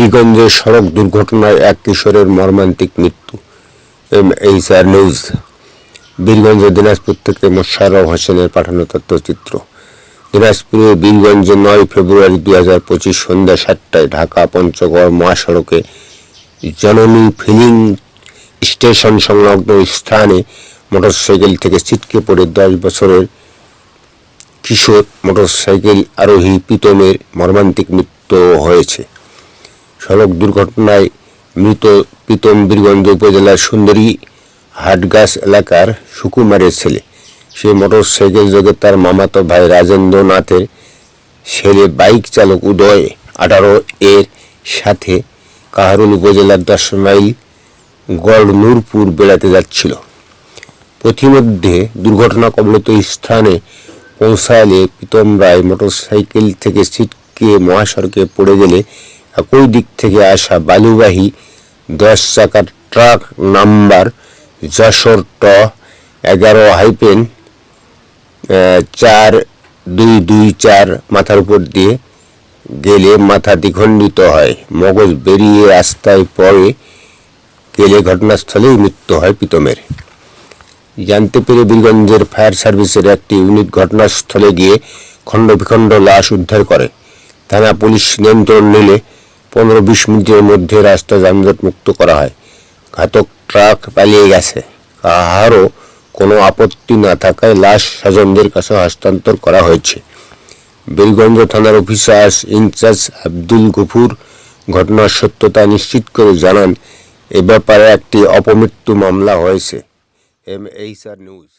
বীরগঞ্জে সড়ক দুর্ঘটনায় এক কিশোরের মর্মান্তিক মৃত্যু। M H R news. Birganj Dinajpur থেকে মোশাররফ হোসেনের পাঠানো তথ্যচিত্র। দিনাজপুরে বীরগঞ্জে নয় ফেব্রুয়ারি দুই হাজার পঁচিশ সন্ধ্যা সাতটায় ঢাকা পঞ্চগড় মহাসড়কে জননী ফিলিং স্টেশন সংলগ্ন স্থানে মোটরসাইকেল থেকে ছিটকে পড়ে দশ বছরের কিশোর মোটরসাইকেল আরোহী প্রীতমের মর্মান্তিক মৃত্যু হয়েছে। সড়ক দুর্ঘটনায় মৃত প্রীতম বীরগঞ্জ উপজেলার সুন্দরী হাটগাছ এলাকার সুকুমারের ছেলে। সে মোটরসাইকেল যোগে তার মামাতো ভাই রাজেন্দ্র নাথের ছেলে বাইক চালক উদয় আঠারো এর সাথে কাহারুল উপজেলার দশ মাইল গড় নূরপুর বেড়াতে যাচ্ছিল। পথিমধ্যে দুর্ঘটনা কবলিত স্থানে পৌঁছালে প্রীতম রায় মোটরসাইকেল থেকে ছিটকে মহাসড়কে পড়ে গেলে একই দিক থেকে আসা বালুবাহী দশ চাকার ট্রাক নাম্বার যশোর ট এগারো হাইপেন চার দুই দুই চার মাথার উপর দিয়ে গেলে মাথা দ্বিখণ্ডিত হয়। মগজ বেরিয়ে রাস্তায় পড়ে গেলে ঘটনাস্থলেই মৃত্যু হয় প্রীতমের। জানতে পেরে বীরগঞ্জের ফায়ার সার্ভিসের একটি ইউনিট ঘটনাস্থলে গিয়ে খণ্ড বিখণ্ড লাশ উদ্ধার করে। থানা পুলিশ নিয়ন্ত্রণ নিলে পনেরো বিশ মিনিটের মধ্যে রাস্তা যানজট মুক্ত করা হয়। ঘাতক ট্রাক পালিয়ে গেছে। কাহারও কোনো আপত্তি না থাকায় লাশ স্বজনদের কাছে হস্তান্তর করা হয়েছে। বীরগঞ্জ থানার অফিসার ইনচার্জ আব্দুল গফুর ঘটনার সত্যতা নিশ্চিত করে জানান, এ ব্যাপারে একটি অপমৃত্যু মামলা হয়েছে। M H R news.